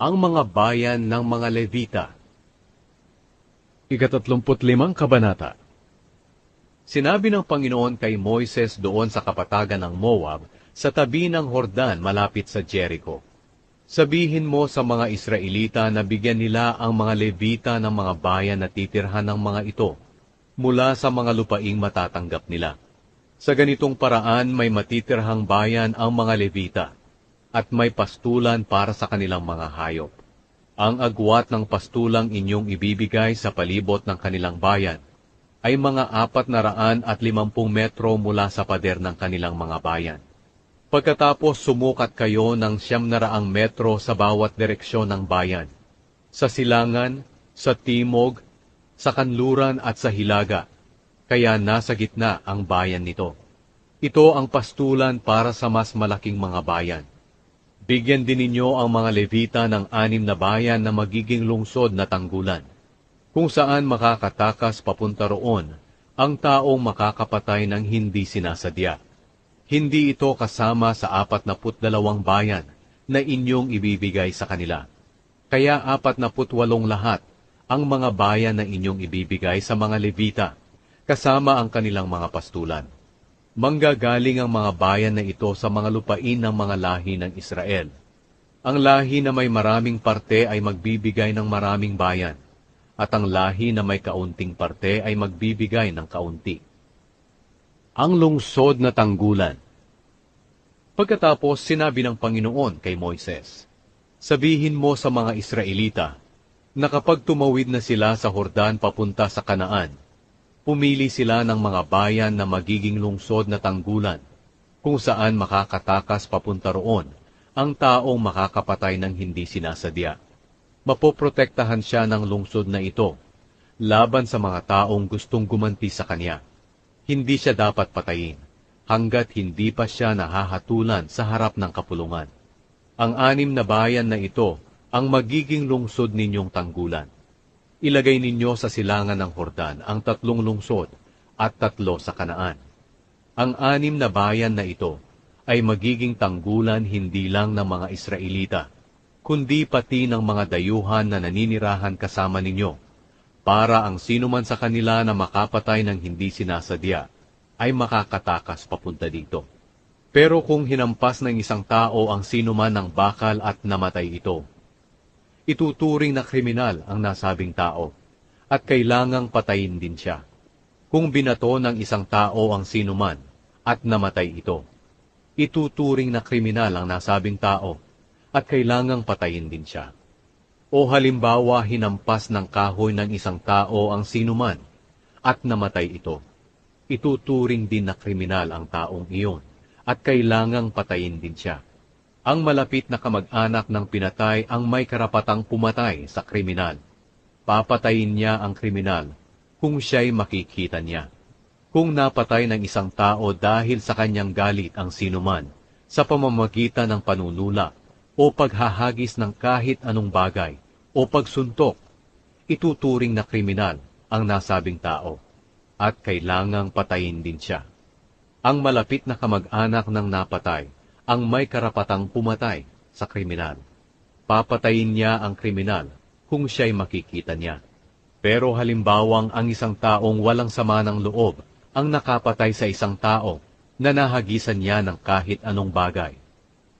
ang mga bayan ng mga Levita. Ikatatlumput limang kabanata Sinabi ng Panginoon kay Moises doon sa kapatagan ng Moab, sa tabi ng Hordan malapit sa Jericho. Sabihin mo sa mga Israelita na bigyan nila ang mga Levita ng mga bayan na titirhan ng mga ito mula sa mga lupaing matatanggap nila. Sa ganitong paraan may matitirhang bayan ang mga Levita at may pastulan para sa kanilang mga hayop. Ang agwat ng pastulang inyong ibibigay sa palibot ng kanilang bayan ay mga apat na raan at limampung metro mula sa pader ng kanilang mga bayan. Pagkatapos sumukat kayo ng siyam na raang metro sa bawat direksyon ng bayan, sa silangan, sa timog, sa kanluran at sa hilaga, kaya nasa gitna ang bayan nito. Ito ang pastulan para sa mas malaking mga bayan. Bigyan din ninyo ang mga Levita ng anim na bayan na magiging lungsod na tanggulan, kung saan makakatakas papunta roon ang taong makakapatay ng hindi sinasadya hindi ito kasama sa apat na put dalawang bayan na inyong ibibigay sa kanila. Kaya apat na put walong lahat ang mga bayan na inyong ibibigay sa mga Levita, kasama ang kanilang mga pastulan. Manggagaling ang mga bayan na ito sa mga lupain ng mga lahi ng Israel. Ang lahi na may maraming parte ay magbibigay ng maraming bayan, at ang lahi na may kaunting parte ay magbibigay ng kaunti ang lungsod na tanggulan. Pagkatapos sinabi ng Panginoon kay Moises, Sabihin mo sa mga Israelita, na kapag tumawid na sila sa Hordan papunta sa Kanaan, pumili sila ng mga bayan na magiging lungsod na tanggulan, kung saan makakatakas papunta roon ang taong makakapatay ng hindi sinasadya. Mapoprotektahan siya ng lungsod na ito laban sa mga taong gustong gumanti sa kanya hindi siya dapat patayin, hanggat hindi pa siya nahahatulan sa harap ng kapulungan. Ang anim na bayan na ito ang magiging lungsod ninyong tanggulan. Ilagay ninyo sa silangan ng Hordan ang tatlong lungsod at tatlo sa kanaan. Ang anim na bayan na ito ay magiging tanggulan hindi lang ng mga Israelita, kundi pati ng mga dayuhan na naninirahan kasama ninyo para ang sinuman sa kanila na makapatay ng hindi sinasadya ay makakatakas papunta dito. Pero kung hinampas ng isang tao ang sinuman ng bakal at namatay ito, ituturing na kriminal ang nasabing tao at kailangang patayin din siya. Kung binato ng isang tao ang sinuman at namatay ito, ituturing na kriminal ang nasabing tao at kailangang patayin din siya. O halimbawa hinampas ng kahoy ng isang tao ang sinuman at namatay ito. Ituturing din na kriminal ang taong iyon at kailangang patayin din siya. Ang malapit na kamag-anak ng pinatay ang may karapatang pumatay sa kriminal. Papatayin niya ang kriminal kung siya'y makikita niya. Kung napatay ng isang tao dahil sa kanyang galit ang sinuman sa pamamagitan ng panunula o paghahagis ng kahit anong bagay o pagsuntok, ituturing na kriminal ang nasabing tao at kailangang patayin din siya. Ang malapit na kamag-anak ng napatay ang may karapatang pumatay sa kriminal. Papatayin niya ang kriminal kung siya'y makikita niya. Pero halimbawang ang isang taong walang sama ng loob ang nakapatay sa isang tao na nahagisan niya ng kahit anong bagay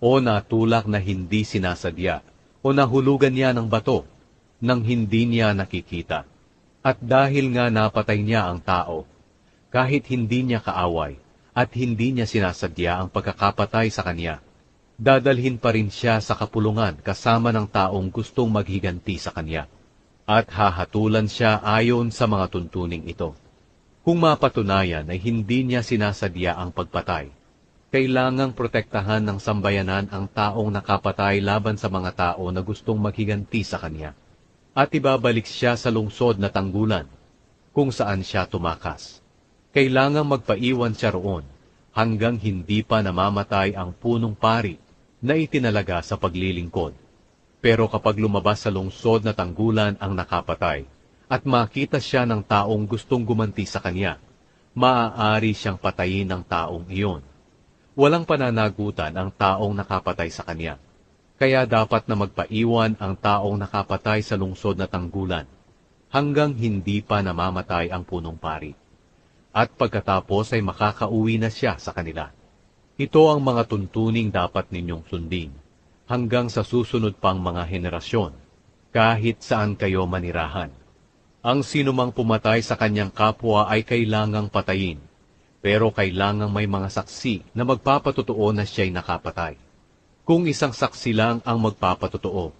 o natulak na hindi sinasadya, o nahulugan niya ng bato nang hindi niya nakikita. At dahil nga napatay niya ang tao, kahit hindi niya kaaway at hindi niya sinasadya ang pagkakapatay sa kanya, dadalhin pa rin siya sa kapulungan kasama ng taong gustong maghiganti sa kanya. At hahatulan siya ayon sa mga tuntuning ito. Kung mapatunayan ay hindi niya sinasadya ang pagpatay, kailangang protektahan ng sambayanan ang taong nakapatay laban sa mga tao na gustong maghiganti sa kanya. At ibabalik siya sa lungsod na tanggulan, kung saan siya tumakas. Kailangang magpaiwan siya roon hanggang hindi pa namamatay ang punong pari na itinalaga sa paglilingkod. Pero kapag lumabas sa lungsod na tanggulan ang nakapatay, at makita siya ng taong gustong gumanti sa kanya, maaari siyang patayin ng taong iyon walang pananagutan ang taong nakapatay sa kanya. Kaya dapat na magpaiwan ang taong nakapatay sa lungsod na tanggulan hanggang hindi pa namamatay ang punong pari. At pagkatapos ay makakauwi na siya sa kanila. Ito ang mga tuntuning dapat ninyong sundin hanggang sa susunod pang mga henerasyon, kahit saan kayo manirahan. Ang sinumang pumatay sa kanyang kapwa ay kailangang patayin, pero kailangang may mga saksi na magpapatotoo na siya'y nakapatay. Kung isang saksi lang ang magpapatotoo,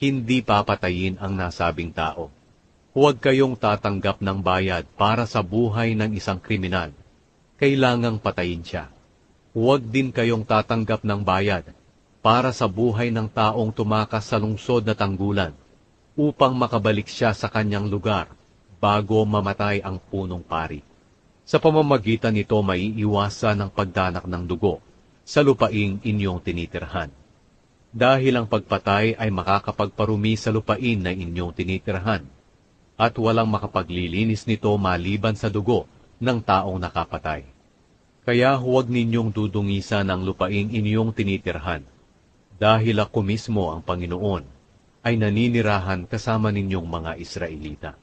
hindi papatayin ang nasabing tao. Huwag kayong tatanggap ng bayad para sa buhay ng isang kriminal. Kailangang patayin siya. Huwag din kayong tatanggap ng bayad para sa buhay ng taong tumakas sa lungsod na tanggulan upang makabalik siya sa kanyang lugar bago mamatay ang punong pari. Sa pamamagitan nito maiiwasan ang pagdanak ng dugo sa lupaing inyong tinitirhan. Dahil ang pagpatay ay makakapagparumi sa lupain na inyong tinitirhan, at walang makapaglilinis nito maliban sa dugo ng taong nakapatay. Kaya huwag ninyong dudungisan ang lupaing inyong tinitirhan, dahil ako mismo ang Panginoon ay naninirahan kasama ninyong mga Israelita.